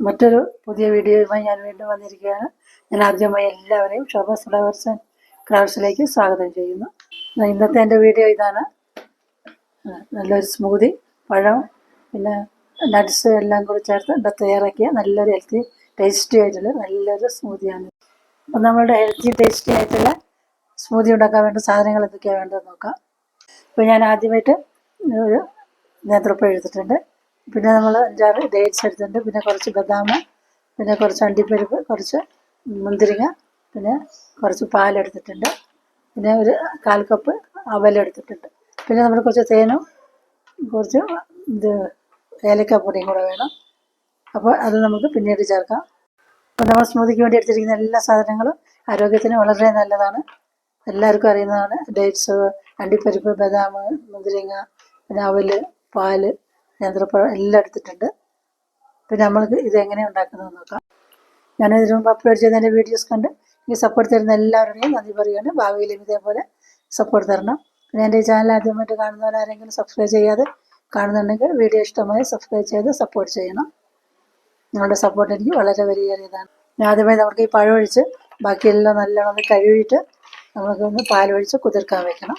മറ്റൊരു പുതിയ വീഡിയോയുമായി ഞാൻ വീണ്ടും വന്നിരിക്കുകയാണ്. ഞാൻ ആദ്യമായി എല്ലാവരെയും ശോഭ ഫ്ലവേഴ്സ് ആൻഡ് ക്രാഫ്റ്റ്സിലേക്ക് സ്വാഗതം ചെയ്യുന്നു. ഇന്നത്തെ എന്റെ വീഡിയോ ഇതാണ്. നല്ലൊരു സ്മൂതി പഴം പിന്നെ നട്ട്സ് എല്ലാം കൂടി ചേർത്ത് ഇവിടെ തയ്യാറാക്കിയ നല്ലൊരു ഹെൽത്തി ടേസ്റ്റി ആയിട്ടുള്ള നല്ലൊരു സ്മൂതിയാണ് അപ്പം നമ്മളുടെ ഹെൽത്തി ടേസ്റ്റി ആയിട്ടുള്ള സ്മൂതി ഉണ്ടാക്കാൻ വേണ്ട സാധനങ്ങൾ എന്തൊക്കെയാണ് വേണ്ടതെന്ന് നോക്കാം. ഇപ്പോൾ ഞാൻ ആദ്യമായിട്ട് ഒരു നേന്ത്രപ്പഴം എടുത്തിട്ടുണ്ട്. പിന്നെ നമ്മൾ അഞ്ചാറ് ഡേറ്റ്സ് എടുത്തിട്ടുണ്ട്. പിന്നെ കുറച്ച് ബദാം പിന്നെ കുറച്ച് അണ്ടിപ്പരിപ്പ് കുറച്ച് മുന്തിരിങ്ങ പിന്നെ കുറച്ച് പാലെടുത്തിട്ടുണ്ട് പിന്നെ ഒരു കാൽ കപ്പ് അവലെടുത്തിട്ടുണ്ട് പിന്നെ നമ്മൾ കുറച്ച് തേനും കുറച്ച് ഇത് ഏലക്കാപ്പൊടിയും കൂടെ വേണം. അപ്പോൾ അത് നമുക്ക് പിന്നീട് ചേർക്കാം. അപ്പോൾ നമ്മൾ സ്മൂതിക്ക് വേണ്ടി എടുത്തിരിക്കുന്ന എല്ലാ സാധനങ്ങളും ആരോഗ്യത്തിന് വളരെ നല്ലതാണ്. എല്ലാവർക്കും അറിയുന്നതാണ്. ഡേറ്റ്സ് അണ്ടിപ്പരിപ്പ് ബദാം മുന്തിരിങ്ങ പിന്നെ അവൽ പാൽ നേന്ത്രപ്പഴം എല്ലാം എടുത്തിട്ടുണ്ട്. പിന്നെ നമ്മൾക്ക് ഇത് എങ്ങനെ ഉണ്ടാക്കുന്നതെന്ന് നോക്കാം. ഞാൻ ഇതിനു മുമ്പ് അപ്ലോഡ് ചെയ്ത എന്റെ വീഡിയോസ് കണ്ട് ഈ സപ്പോർട്ട് തരുന്ന എല്ലാവരുടെയും നന്ദി പറയുകയാണ്. ഭാവിയിലും ഇതേപോലെ സപ്പോർട്ട് തരണം. പിന്നെ എന്റെ ചാനൽ ആദ്യമായിട്ട് കാണുന്നവരാരെങ്കിലും സബ്സ്ക്രൈബ് ചെയ്യാതെ കാണുന്നുണ്ടെങ്കിൽ വീഡിയോ ഇഷ്ടമായി സബ്സ്ക്രൈബ് ചെയ്ത് സപ്പോർട്ട് ചെയ്യണം. നിങ്ങളുടെ സപ്പോർട്ട് എനിക്ക് വളരെ വലിയേറിയതാണ്. ഞാൻ ആദ്യമായി നമുക്ക് ഈ പഴം ഒഴിച്ച് ബാക്കിയെല്ലാം നല്ലോണം കഴുകിയിട്ട് കഴുകിയിട്ട് നമുക്കൊന്ന് പാലൊഴിച്ച് കുതിർക്കാൻ വെക്കണം.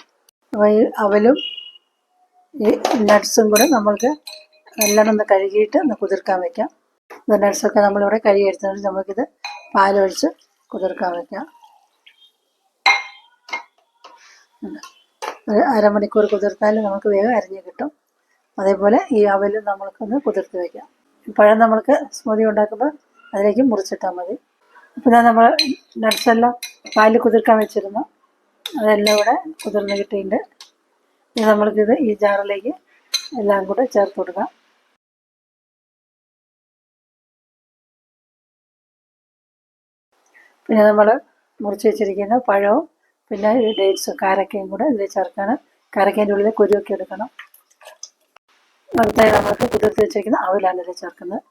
അവലും ഈ നട്ട്സും കൂടെ നമ്മൾക്ക് നല്ലോണം ഒന്ന് കഴുകിയിട്ട് ഒന്ന് കുതിർക്കാൻ വെക്കാം. ഇത് നട്ട്സൊക്കെ നമ്മളിവിടെ കഴുകിയെടുത്തിട്ട് നമുക്കിത് പാലൊഴിച്ച് കുതിർക്കാൻ വെക്കാം. ഒരു അരമണിക്കൂർ കുതിർത്താൽ നമുക്ക് വേഗം അരിഞ്ഞ് കിട്ടും. അതേപോലെ ഈ അവലും നമ്മൾക്കൊന്ന് കുതിർത്ത് വെക്കാം. ഈ പഴം നമ്മൾക്ക് സ്മൂതി ഉണ്ടാക്കുമ്പോൾ അതിലേക്ക് മുറിച്ചിട്ടാൽ മതി. പിന്നെ നമ്മൾ നട്ട്സെല്ലാം പാലിൽ കുതിർക്കാൻ വെച്ചിരുന്നു. അതെല്ലാം ഇവിടെ കുതിർന്ന് കിട്ടിയിട്ടുണ്ട്. ഇനി നമ്മൾക്കിത് ഈ ജാറിലേക്ക് എല്ലാം കൂടെ ചേർത്ത് കൊടുക്കാം. പിന്നെ നമ്മൾ മുറിച്ച് വെച്ചിരിക്കുന്ന പഴവും പിന്നെ ഈ ഡേറ്റ്സും കാരക്കയും കൂടെ ഇതിൽ ചേർക്കാണ്. കാരക്കേന്റെ ഉള്ളിൽ കുരുവൊക്കെ എടുക്കണം. അടുത്തായി നമ്മൾക്ക് കുതിർത്ത് വെച്ചിരിക്കുന്ന അവലാണ് ഇതിൽ ചേർക്കുന്നത്.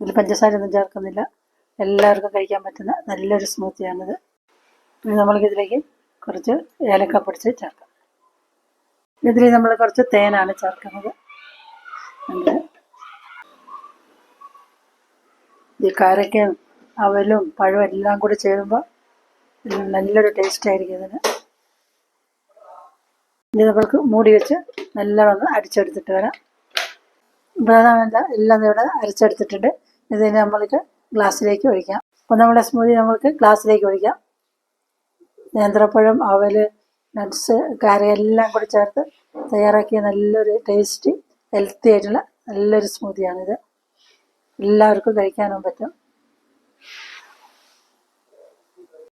ഇതിൽ പഞ്ചസാര ഒന്നും ചേർക്കുന്നില്ല. എല്ലാവർക്കും കഴിക്കാൻ പറ്റുന്ന നല്ലൊരു സ്മൂത്തിയാണിത്. പിന്നെ നമ്മൾക്ക് ഇതിലേക്ക് കുറച്ച് ഏലക്ക പൊടിച്ച് ചേർക്കാം. ഇതിൽ നമ്മൾ കുറച്ച് തേനാണ് ചേർക്കുന്നത്. ഈ കാരക്കയും അവലും പഴവും എല്ലാം കൂടി ചേരുമ്പോൾ നല്ലൊരു ടേസ്റ്റ് ആയിരിക്കും ഇതിന്. ഇനി നമ്മൾക്ക് മൂടി വെച്ച് നല്ലവണ്ണം അടിച്ചെടുത്തിട്ട് വരാം. ബദാം എല്ലാം ഇവിടെ അരച്ചെടുത്തിട്ടുണ്ട്. ഇതിന് നമ്മൾക്ക് ഗ്ലാസ്സിലേക്ക് ഒഴിക്കാം. അപ്പോൾ നമ്മുടെ സ്മൂതി നമ്മൾക്ക് ഗ്ലാസ്സിലേക്ക് ഒഴിക്കാം. നേന്ത്രപ്പഴം അവൽ നട്ട്സ് കാരം എല്ലാം കൂടി ചേർത്ത് തയ്യാറാക്കിയ നല്ലൊരു ടേസ്റ്റി ഹെൽത്തി ആയിട്ടുള്ള നല്ലൊരു സ്മൂതിയാണിത് എല്ലാവർക്കും കഴിക്കാനും പറ്റും.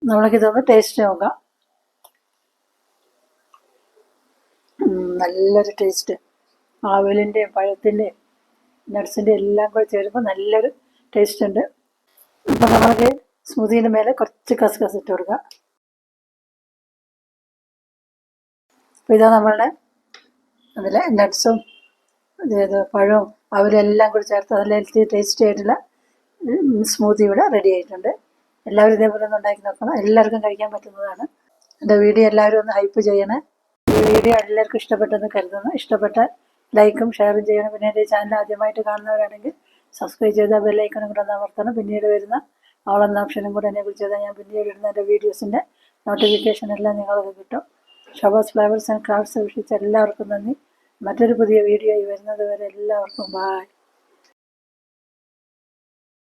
നമ്മൾക്കിതൊന്ന് ടേസ്റ്റ് നോക്കാം. നല്ലൊരു ടേസ്റ്റ് ആവലിന്റെയും പഴത്തിന്റെയും നട്ട്സിന്റെയും എല്ലാം കൂടി ചേരുമ്പോൾ നല്ലൊരു ടേസ്റ്റ് ഉണ്ട്. അപ്പോൾ നമ്മൾക്ക് സ്മൂതിന്റെ മേലെ കുറച്ച് കസ് കസ് ഇട്ട് കൊടുക്കാം. അപ്പോൾ ഇതാ നമ്മളുടെ അതിൽ നട്ട്സും ഇത് പഴവും അവരെല്ലാം കൂടി ചേർത്ത് നല്ല ഹെൽത്തി ടേസ്റ്റി ആയിട്ടുള്ള സ്മൂത്തി ഇവിടെ റെഡി ആയിട്ടുണ്ട്. എല്ലാവരും ഇതേപോലെ ഒന്ന് ഉണ്ടാക്കി നോക്കണം. എല്ലാവർക്കും കഴിക്കാൻ പറ്റുന്നതാണ്. എന്റെ വീഡിയോ എല്ലാവരും ഒന്ന് ഹൈപ്പ് ചെയ്യണേ. ഈ വീഡിയോ എല്ലാവർക്കും ഇഷ്ടപ്പെട്ടെന്ന് കരുതുന്നു. ഇഷ്ടപ്പെട്ട ലൈക്കും ഷെയറും ചെയ്യണം. പിന്നെ എന്റെ ചാനൽ ആദ്യമായിട്ട് കാണുന്നവരാണെങ്കിൽ സബ്സ്ക്രൈബ് ചെയ്താൽ ബെല്ലൈക്കണും കൂടെ ഒന്ന് അമർത്തണം. പിന്നീട് വരുന്ന ഓളെന്ന ഓപ്ഷനും കൂടെ എന്നെ കുറിച്ച് ഞാൻ പിന്നീട് ഇടുന്ന എന്റെ വീഡിയോസിന്റെ നോട്ടിഫിക്കേഷൻ എല്ലാം നിങ്ങൾക്ക് കിട്ടും. ഷബാസ് ഫ്ലവേഴ്സ് ആൻഡ് ക്രാഫ്റ്റ്സ് വീക്ഷിച്ച എല്ലാവർക്കും നന്ദി. മറ്റൊരു പുതിയ വീഡിയോയിൽ വരുന്നത് വരെ എല്ലാവർക്കും ബായ്